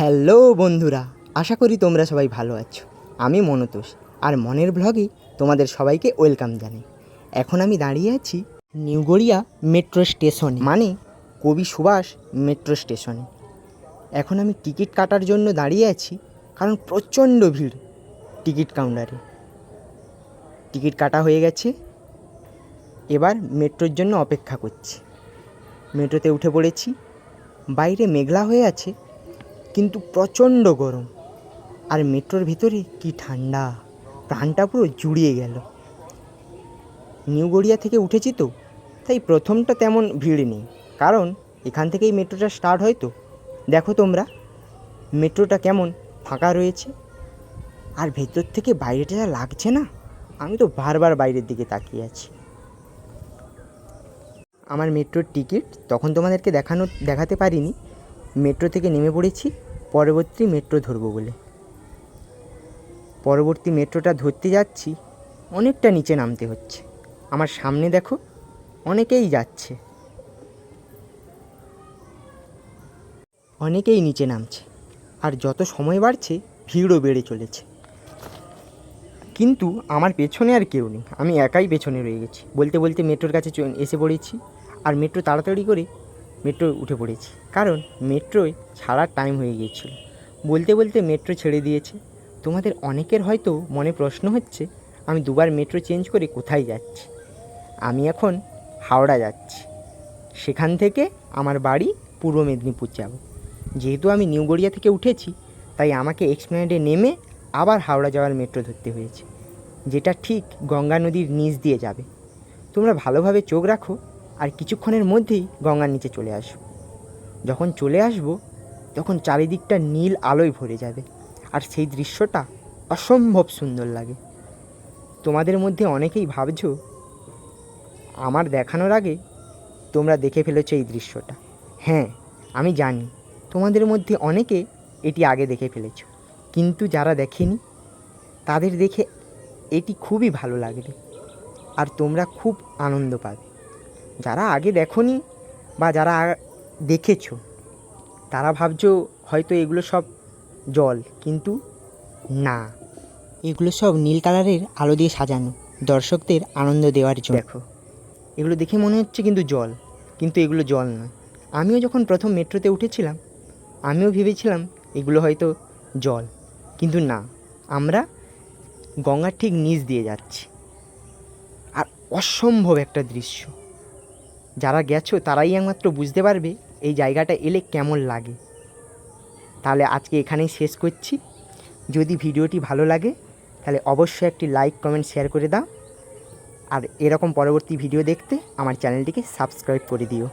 Hello বন্ধুরা, আশা করি তোমরা সবাই ভালো আছো। আমি মনতোষ, আর মনের ব্লগে তোমাদের সবাইকে ওয়েলকাম জানাই। এখন আমি দাঁড়িয়ে আছি নিউগড়িয়া মেট্রো স্টেশনে মানে কবি সুভাষ মেট্রো স্টেশনে। এখন আমি টিকিট কাটার জন্য দাঁড়িয়ে আছি, কারণ প্রচণ্ড ভিড় টিকিট কাউন্টারে। টিকিট কাটা হয়ে গেছে, এবার মেট্রোর জন্য অপেক্ষা করছি। মেট্রোতে উঠে পড়েছি, বাইরে মেঘলা হয়ে আছে কিন্তু প্রচণ্ড গরম। আর মেট্রোর ভিতরে কি ঠান্ডা। প্রাণটা পুরো জুড়িয়ে গেল। নিউ গড়িয়া থেকে উঠেছি তো, তাই প্রথমটা তেমন ভিড় নেই। কারণ এখান থেকেই মেট্রোটা স্টার্ট হয় তো। দেখো তোমরা, মেট্রোটা কেমন ফাঁকা রয়েছে। আর ভেতর থেকে বাইরেটা যা লাগছে না, আমি তো বারবার বাইরের দিকে তাকিয়ে আছি। আমার মেট্রোর টিকিট তখন তোমাদেরকে দেখানো, দেখাতে পারিনি। মেট্রো থেকে নেমে পড়েছি। পরবর্তী মেট্রো ধরবো বলে। পরবর্তী মেট্রোটা ধরতে যাচ্ছি, অনেকটা নিচে নামতে হচ্ছে। আমার সামনে দেখো, অনেকেই যাচ্ছে। অনেকেই নিচে নামছে। আর যত সময় বাড়ছে, ভিড়ও বেড়ে চলেছে। কিন্তু আমার পেছনে আর কেউ নেই। আমি একাই পেছনে রয়ে গেছি। বলতে বলতে মেট্রোর কাছে এসে পড়েছি। আর মেট্রো তাড়াতাড়ি করে মেট্রো উঠে পড়েছি। কারণ মেট্রোয় ছাড়ার টাইম হয়ে গিয়েছিল। বলতে বলতে মেট্রো ছেড়ে দিয়েছে। তোমাদের অনেকের হয়তো মনে প্রশ্ন হচ্ছে, আমি দুবার মেট্রো চেঞ্জ করে কোথায় যাচ্ছি? আমি এখন হাওড়া যাচ্ছি। সেখান থেকে আমার বাড়ি পূর্ব মেদিনীপুর যাব। যেহেতু আমি নিউ গড়িয়া থেকে উঠেছি, তাই আমাকে এক্সপ্লেনেডে নেমে আবার হাওড়া যাওয়ার মেট্রো ধরতে হয়েছে। যেটা ঠিক গঙ্গা নদীর নিচ দিয়ে যাবে। তোমরা ভালোভাবে চোখ রাখো। আর কিছুক্ষণের মধ্যেই গঙ্গার নিচে চলে আসব। যখন চলে আসব, তখন চারিদিকটা নীল আলোয় ভরে যাবে আর সেই দৃশ্যটা অসম্ভব সুন্দর লাগে। তোমাদের মধ্যে অনেকেই ভাবছ, আমার দেখানোর আগে তোমরা দেখে ফেলেছো এই দৃশ্যটা। হ্যাঁ আমি জানি, তোমাদের মধ্যে অনেকে এটি আগে দেখে ফেলেছো। কিন্তু যারা দেখেনি, তাদের দেখে এটি খুবই ভালো লাগবে আর তোমরা খুব আনন্দ পাবে। যারা আগে দেখোনি বা যারা দেখেছ তারা ভাবছ হয়তো এগুলো সব জল কিন্তু না। এগুলো সব নীল কালারের আলো দিয়ে সাজানো দর্শকদের আনন্দ দেওয়ার জন্য দেখো এগুলো দেখে মনে হচ্ছে কিন্তু জল কিন্তু এগুলো জল না আমিও যখন প্রথম মেট্রোতে উঠেছিলাম আমিও ভেবেছিলাম এগুলো হয়তো জল কিন্তু না আমরা গঙ্গার ঠিক নিচ দিয়ে যাচ্ছি। আর অসম্ভব একটা দৃশ্য। যারা গেছো তারাই একমাত্র বুঝতে পারবে এই জায়গাটা এলে কেমন লাগে। তাহলে আজকে এখানেই শেষ করছি। যদি ভিডিওটি ভালো লাগে, তাহলে অবশ্যই একটি লাইক কমেন্ট শেয়ার করে দাও। আর এরকম পরবর্তী ভিডিও দেখতে আমার চ্যানেলটিকে সাবস্ক্রাইব করে দিও।